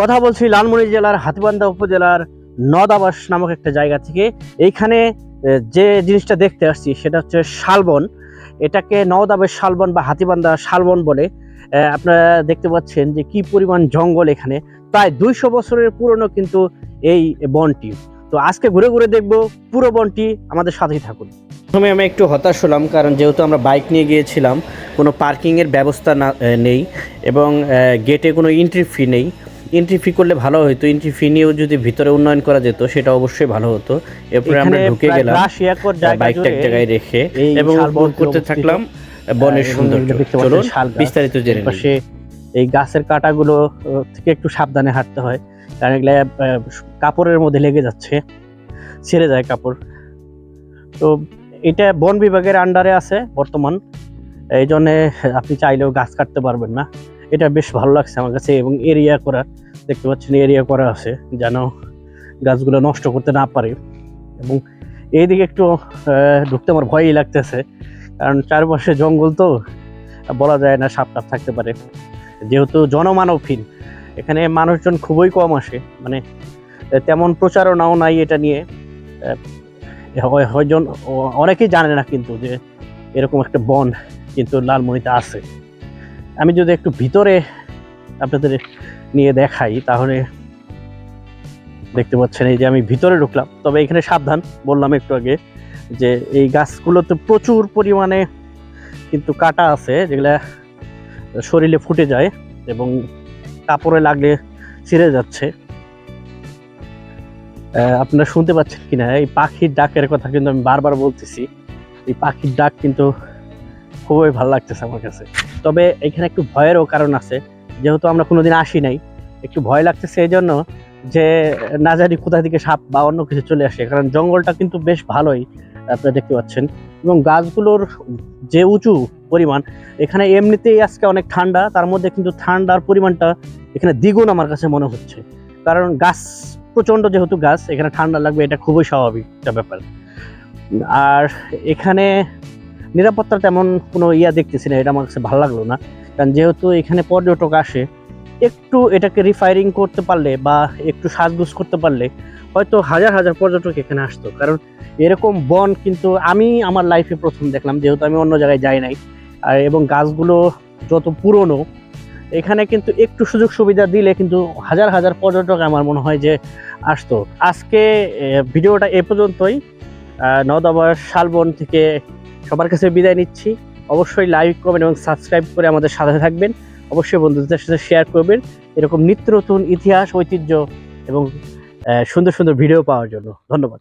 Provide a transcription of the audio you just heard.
কথা বলছি লালমনি জেলার হাতিবান্ধা উপজেলার নদাবাস নামক একটা জায়গা থেকে। এইখানে যে জিনিসটা দেখতে আসছি সেটা হচ্ছে শালবন। এটাকে নওদাবের শালবন বা হাতিবান্ধা শালবন বলে। আপনারা দেখতে পাচ্ছেন যে কি পরিমাণ জঙ্গল এখানে। প্রায় দুইশো বছরের পুরনো কিন্তু এই বনটি। তো আজকে ঘুরে ঘুরে দেখব পুরো বনটি। আমাদের সাথেই থাকুন। প্রথমে আমি একটু হতাশ হলাম, কারণ যেহেতু আমরা বাইক নিয়ে গিয়েছিলাম, কোনো পার্কিংয়ের ব্যবস্থা না নেই এবং গেটে কোনো এন্ট্রি ফি নেই। এন্ট্রি ফি করলে ভালো হতো এন্ট্রি ফি নিয়েও যদি ভিতরে উন্নয়ন করা যেত সেটা অবশ্যই ভালো হতো। এরপরে আমরা ঢুকে গেলাম বাইকটা এক জায়গায় রেখে এবং উপভোগ করতে থাকলাম বনের এবং সৌন্দর্য। চলুন বিস্তারিত জেনে নিই। এই গাছের কাঁটাগুলো থেকে একটু সাবধানে হাঁটতে হয় কারণ এগুলো কাপড়ের মধ্যে লেগে যাচ্ছে ছেড়ে যায় কাপড়। তো এটা বন বিভাগের আন্ডারে আছে বর্তমান এই জন্যে আপনি চাইলেও গাছ কাটতে পারবেন না। এটা বেশ ভালো লাগছে আমার কাছে এবং এরিয়া করা। দেখতে পাচ্ছেন এরিয়া করা আছে, যেন গাছগুলো নষ্ট করতে না পারে। এবং এইদিকে একটু ঢুকতে আমার ভয়ই লাগতেছে, কারণ চারপাশে জঙ্গল তো, বলা যায় না সাপ টাপ থাকতে পারে। যেহেতু জনমানবহীন, এখানে মানুষজন খুবই কম আসে মানে তেমন প্রচারণাও নাই এটা নিয়ে। হয়- হয়জন অনেকেই জানে না কিন্তু যে এরকম একটা বন কিন্তু লালমনিতে আছে। আমি যদি একটু ভিতরে আপনাদের নিয়ে দেখাই, তাহলে দেখতে পাচ্ছেন এই যে আমি ভিতরে ঢুকলাম। তবে এখানে সাবধান, বললাম একটু আগে যে এই গাছগুলোতে প্রচুর পরিমাণে কিন্তু কাটা আছে, যেগুলা শরীরে ফুটে যায় এবং কাপড়ে লাগলে ছিঁড়ে যাচ্ছে। আপনারা শুনতে পাচ্ছেন কিনা? এই পাখির ডাকের কথা কিন্তু আমি বারবার বলতেছি। এই পাখির ডাক কিন্তু খুবই ভালো লাগতেছে আমার কাছে। তবে এখানে একটু ভয়েরও কারণ আছে। যেহেতু আমরা কোনোদিন আসি নাই, একটু ভয় লাগতেছে এই জন্য যে না জানি কোথা থেকে সাপ বা অন্য কিছু চলে আসে, কারণ জঙ্গলটা কিন্তু বেশ ভালোই আপনারা দেখতে পাচ্ছেন। এবং গাছগুলোর যে উঁচু পরিমাণ, এখানে এমনিতেই আজকে অনেক ঠান্ডা, তার মধ্যে কিন্তু ঠান্ডার পরিমাণটা এখানে দ্বিগুণ আমার কাছে মনে হচ্ছে। কারণ গাছ, প্রচণ্ড যেহেতু গাছ, এখানে ঠান্ডা লাগবে, এটা খুবই স্বাভাবিক একটা ব্যাপার। আর এখানে নিরাপত্তা তেমন কোনো ইয়া দেখতেছি না, এটা আমার কাছে ভালো লাগল না। কারণ যেহেতু এখানে পর্যটক আসে, একটু এটাকে রিফায়ারিং করতে পারলে বা একটু সাজগুজ করতে পারলে হয়তো হাজার হাজার পর্যটক এখানে আসতো। কারণ এরকম বন কিন্তু আমি আমার লাইফে প্রথম দেখলাম, যেহেতু আমি অন্য জায়গায় যাই নাই। আর এবং গাছগুলো যত পুরনো, এখানে কিন্তু একটু সুযোগ সুবিধা দিলে কিন্তু হাজার হাজার পর্যটক আমার মনে হয় যে আসতো। আজকে ভিডিওটা এ পর্যন্তই। নদাবার শালবন থেকে সবার কাছে বিদায় নিচ্ছি। অবশ্যই লাইক করবেন এবং সাবস্ক্রাইব করে আমাদের সাথে থাকবেন। অবশ্যই বন্ধুদের সাথে শেয়ার করবেন এরকম নিত্য নতুন ইতিহাস, ঐতিহ্য এবং সুন্দর সুন্দর ভিডিও পাওয়ার জন্য। ধন্যবাদ।